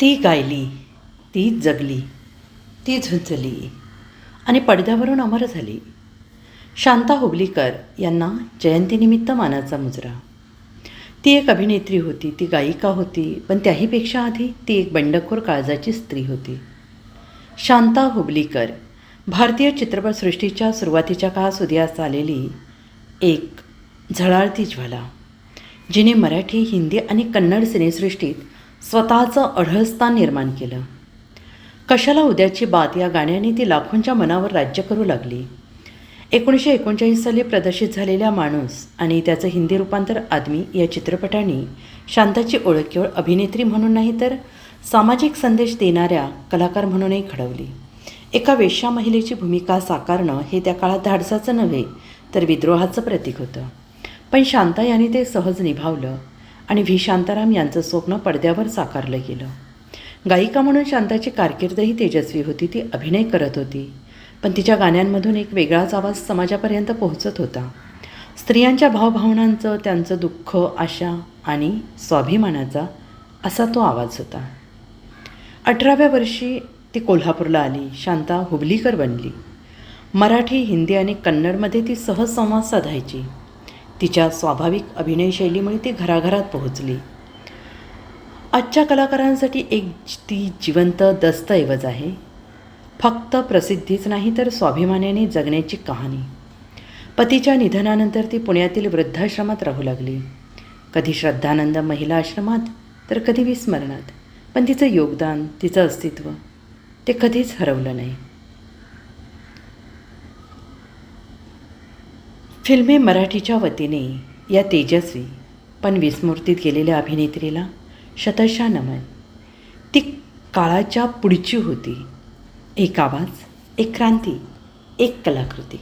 ती गायली ती जगली ती झुंजली आणि पडद्यावरून अमर झाली. शांता हुबलीकर यांना जयंतीनिमित्त मानाचा मुजरा. ती एक अभिनेत्री होती ती गायिका होती पण त्याहीपेक्षा आधी ती एक बंडखोर काळजाची स्त्री होती. शांता हुबलीकर भारतीय चित्रपटसृष्टीच्या सुरुवातीच्या काळात उदयास आलेली एक झळाळती ज्वाला जिने मराठी हिंदी आणि कन्नड सिनेसृष्टीत स्वतःचं अढळस्थान निर्माण केलं. कशाला उद्याची बात या गाण्याने ती लाखोंच्या मनावर राज्य करू लागली? एकोणीसशे एकोणचाळीस साली प्रदर्शित झालेल्या माणूस आणि त्याचं हिंदी रूपांतर आदमी या चित्रपटाने शांताची ओळख केवळ अभिनेत्री म्हणून नाही तर सामाजिक संदेश देणाऱ्या कलाकार म्हणूनही घडवली. एका वेश्या महिलेची भूमिका साकारणं हे त्या काळात धाडसाचं नव्हे तर विद्रोहाचं प्रतीक होतं. पण शांता यांनी ते सहज निभावलं. आणि व्ही. शांताराम यांचं स्वप्न पडद्यावर साकारलं गेलं. गायिका म्हणून शांताची कारकीर्दही तेजस्वी होती ती अभिनय करत होती. पण तिच्या गाण्यांमधून एक वेगळाच आवाज समाजापर्यंत पोहोचत होता. स्त्रियांच्या भावभावनांचं त्यांचं दुःख आशा आणि स्वाभिमानाचा असा तो आवाज होता. अठराव्या वर्षी ती कोल्हापूरला आली शांता हुबलीकर बनली. मराठी हिंदी आणि कन्नडमध्ये ती सहज संवाद साधायची. तिच्या स्वाभाविक अभिनयशैलीमुळे ती घराघरात पोहोचली. आजच्या कलाकारांसाठी एक ती जिवंत दस्तऐवज आहे. फक्त प्रसिद्धीच नाही तर स्वाभिमानाने जगण्याची कहाणी. पतीच्या निधनानंतर ती पुण्यातील वृद्धाश्रमात राहू लागली. कधी श्रद्धानंद महिला आश्रमात तर कधी विस्मरणात. पण तिचं योगदान तिचं अस्तित्व ते कधीच हरवलं नाही. फिल्मे मराठीच्या वतीने या तेजस्वी पण विस्मृतीत गेलेल्या अभिनेत्रीला शतशा नमन. ती काळाच्या पुढची होती. एक आवाज एक क्रांती एक कलाकृती.